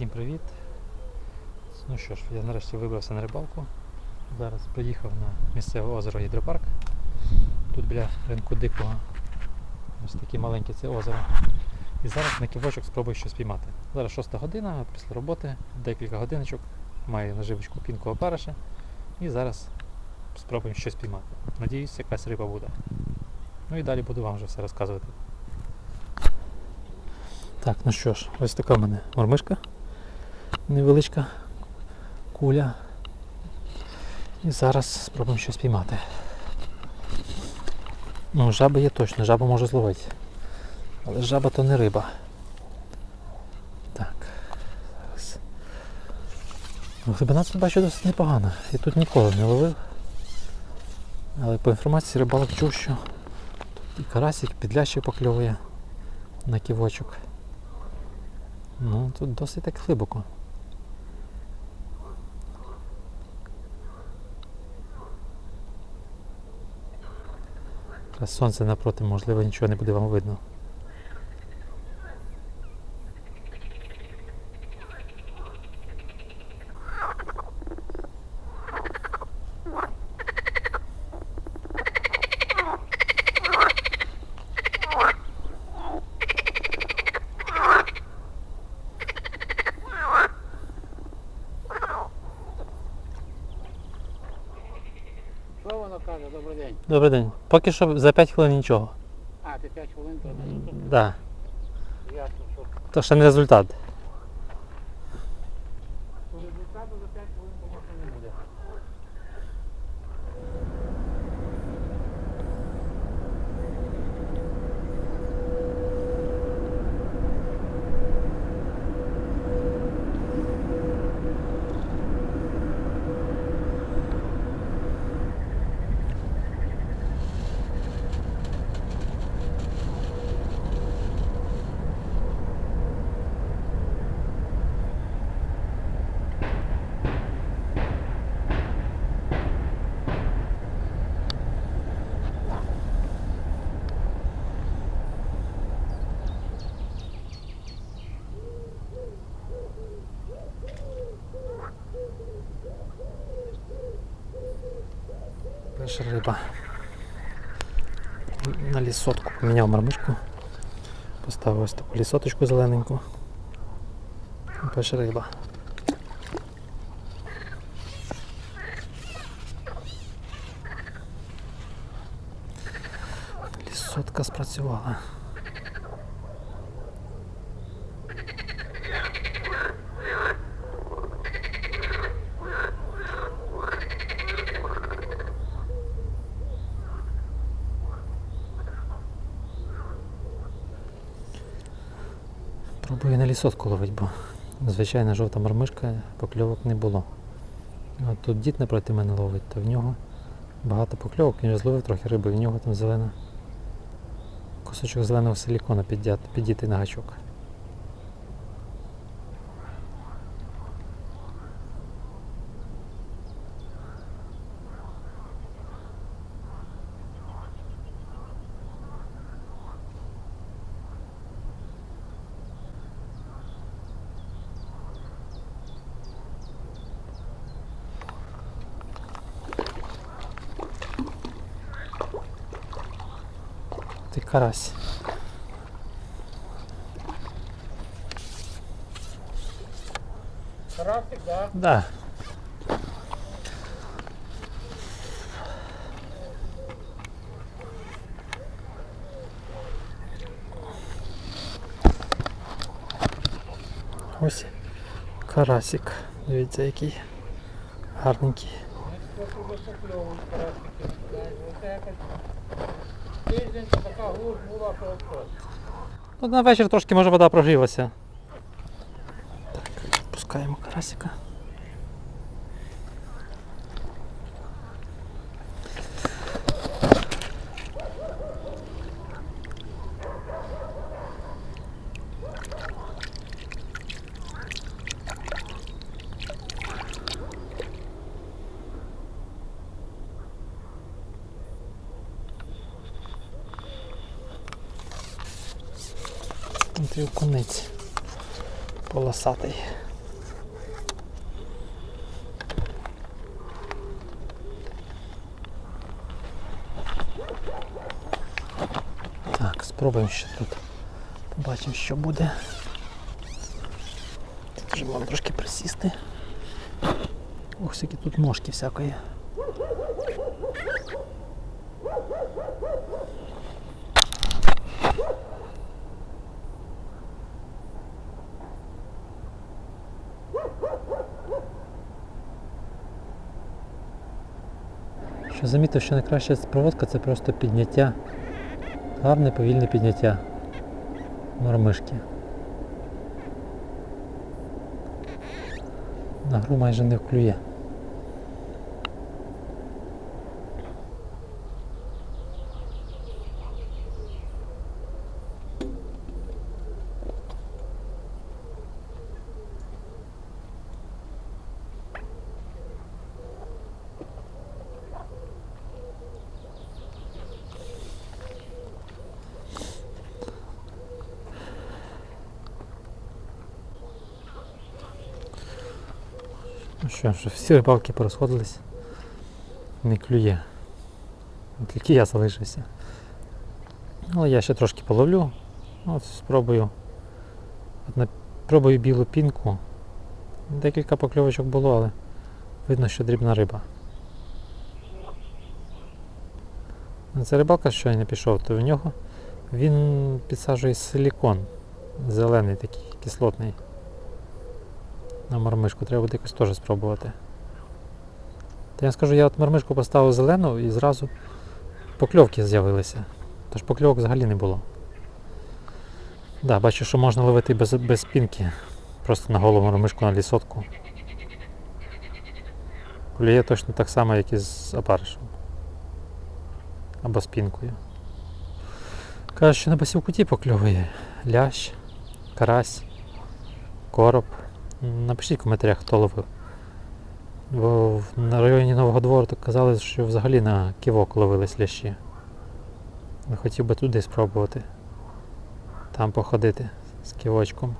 Всім привіт! Ну що ж, я нарешті вибрався на рибалку. Зараз приїхав на місцеве озеро Гідропарк. Тут біля ринку Дикого. Ось таке маленьке це озеро. І зараз на ківочок спробую щось піймати. Зараз 6 година, після роботи, декілька годиночок, маю наживочку пінкового параша. І зараз спробуємо щось піймати. Надіюсь, якась риба буде. Ну і далі буду вам вже все розказувати. Так, ну що ж, ось така в мене мормишка. Невеличка куля. І зараз спробуємо щось піймати. Ну, жаби є точно, жабу можу зловити. Але жаба то не риба. Так. Ну, глибина тут бачу досить непогана. Я тут ніколи не ловив. Але по інформації рибалок чув, що тут і карасик, підлящик покльовує на ківочок. Ну, тут досить так глибоко. Якраз сонце напроти, можливо, нічого не буде вам видно. Добрий день. Поки що за 5 хвилин нічого. А, ти 5 хвилин то не тут. Да. Ясно, що. То ще не результат. Перша риба. На лісотку поміняв мармишку. Поставив ось таку лісоточку зелененьку. Перша риба. Лісотка спрацювала. Пробую на лісотку ловити, бо звичайна жовта мармишка, покльовок не було. А тут дід напроти мене ловить, то в нього багато покльовок, він зловив трохи риби, в нього там зелена. Кусочок зеленого силікона піддіти на гачок. Карась. Карасик, да? Да. Ось карасик. Дивіться, який гарненький. Скільки ви покльовують Ну, на вечір трошки може вода прогрілася. Так, пускаємо карасика. окунець полосатий. Так, спробуємо ще тут. Побачимо, що буде. Тут вже можна трошки присісти. Ось які тут ножки всякої. Що замітив, що найкраща проводка це просто підняття. Гарне повільне підняття мормишки. На гру майже не вклює. Ну що ж, всі рибалки порозходились. Не клює. Тільки я залишився. Але я ще трошки половлю. От спробую. От Пробую білу пінку. Декілька покльовочок було, але видно, що дрібна риба. Ну, Це рибалка щойно пішов, то в нього він підсаджує силікон. Зелений такий, кислотний. На мармишку треба буде якось теж спробувати. Та я скажу, я от мармишку поставив зелену і зразу покльовки з'явилися. Тож покльовок взагалі не було. Да, бачу, що можна ловити без, без пінки. Просто на голову мармишку на лісотку. Клює точно так само, як і з опаришем. Або з пінкою. Кажуть, що на басівкуті покльовує лящ, карась, короб. Напишіть в коментарях, хто ловив. Бо на районі Нового двору так казали, що взагалі на ківок ловились лящі. Хотів би туди спробувати. Там походити з ківочком.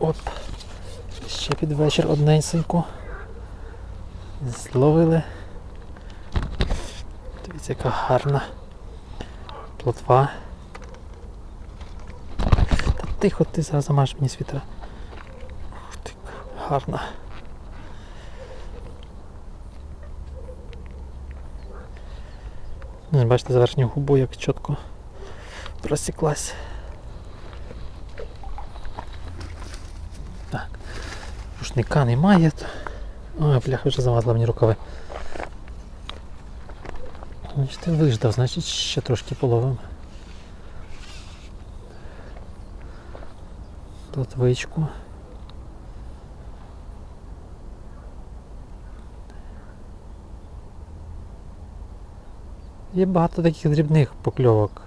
Оп. Ще під вечір одненько. Зловили. Дивіться, яка гарна плотва. Та тихо, ти зараз замажеш мені світра. Ух ти, гарна. Бачите, за верхню губу як чітко просіклась. Рушника немає. Ой, бляха, вже замазала мені рукави. Значить, виждав, значить ще трошки половим. Плотвичку. Є багато таких дрібних покльовок.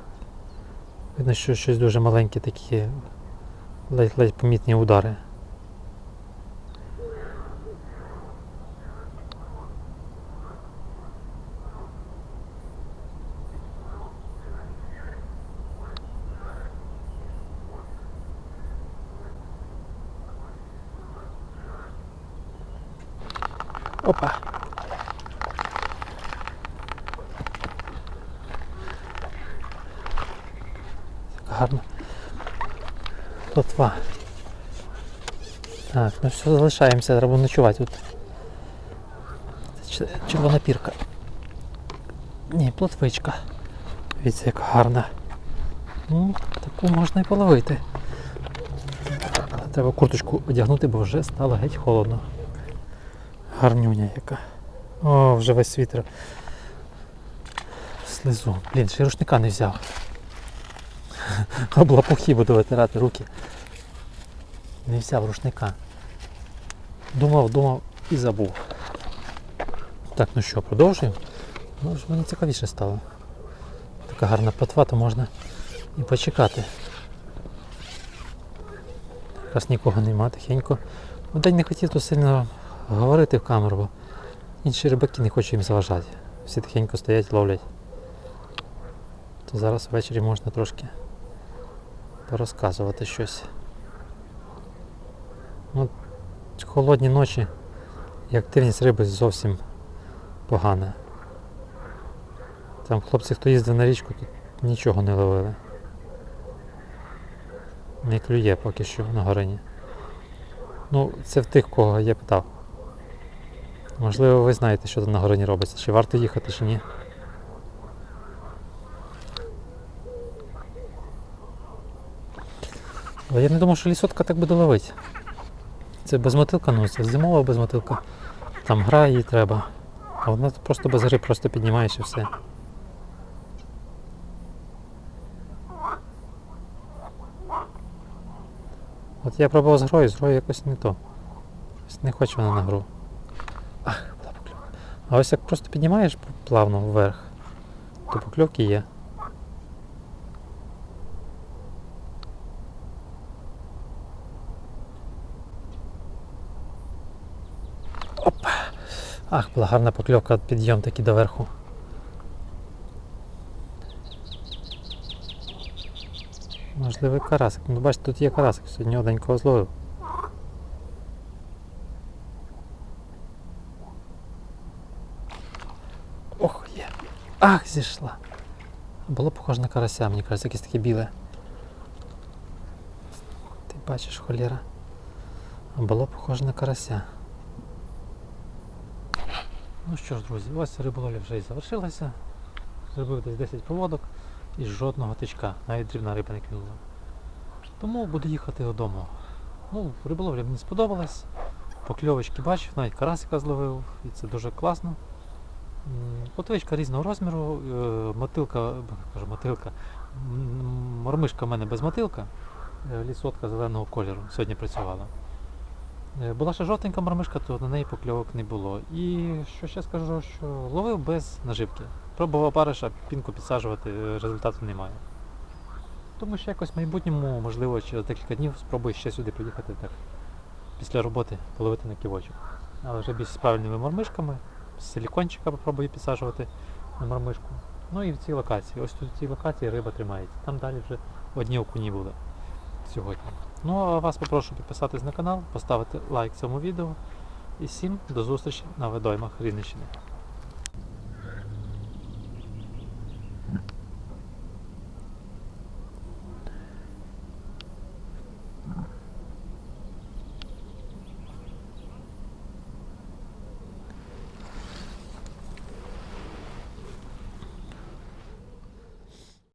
Видно, що щось дуже маленьке такі ледь-ледь помітні удари. Опа. Гарно. Плотва. Так, ну все, залишаємося, треба ночувати тут. Це червона пірка. Ні, плотвичка. Дивіться, яка гарна. Ну, таку можна і половити. Треба курточку одягнути, бо вже стало геть холодно. Гарнюня яка. О, вже весь світер. Слизу. Блін, ще рушника не взяв. Облапухи буду витирати руки. Не взяв рушника. Думав, думав і забув. Так, ну що, продовжуємо? Ну, мені цікавіше стало. Така гарна платва, то можна і почекати. Якраз нікого нема, тихенько. День не хотів тут сильно говорити в камеру, бо інші рибаки не хочуть їм заважати. Всі тихенько стоять, ловлять. То зараз ввечері можна трошки порозказувати щось. Ну, холодні ночі і активність риби зовсім погана. Там хлопці, хто їздив на річку, тут нічого не ловили. Не клює поки що на горині. Ну, це в тих, кого я питав. Можливо, ви знаєте, що там на горині робиться, чи варто їхати, чи ні. Але я не думав, що лісотка так буде ловити. Це безмотилка, ну це зимова безмотилка. Там гра їй треба. А вона просто без гри просто піднімаєш і все. От я пробував з грою, з грою якось не то. Не хоче вона на гру. Була покльовка. А ось як просто піднімаєш плавно вверх, то покльовки є. Опа! Ах, була гарна покльовка, підйом такий доверху. Можливо, карасик. Ну, бачите, тут є карасик, сьогодні оденького зловив. Ох, є. Ах, зійшла. Було похоже на карася, мені кажеться, якесь таке біле. Ти бачиш, холєра. Було похоже на карася. Ну що ж, друзі, ось риболовля вже і завершилася. Зробив десь 10 проводок і жодного тичка, навіть дрібна риба не клюнула. Тому буду їхати додому. Ну, риболовля мені сподобалась. Покльовочки бачив, навіть карасика зловив, і це дуже класно. М, різного розміру, е, мотилка, кажу, мотилка, мормишка в мене без мотилка, е, лісотка зеленого кольору сьогодні працювала. Е, Була ще жовтенька мормишка, то на неї покльовок не було. І що ще скажу, що ловив без наживки. Пробував париша, пінку підсаджувати, результату немає. Тому що якось в майбутньому, можливо, через декілька днів спробую ще сюди приїхати так після роботи половити на ківочок. Але вже більш з правильними мормишками, силікончика попробую підсаджувати на мормишку. Ну і в цій локації. Ось тут в цій локації риба тримається. Там далі вже одні окуні були сьогодні. Ну а вас попрошу підписатись на канал, поставити лайк цьому відео. І всім до зустрічі на видоймах Рівненщини.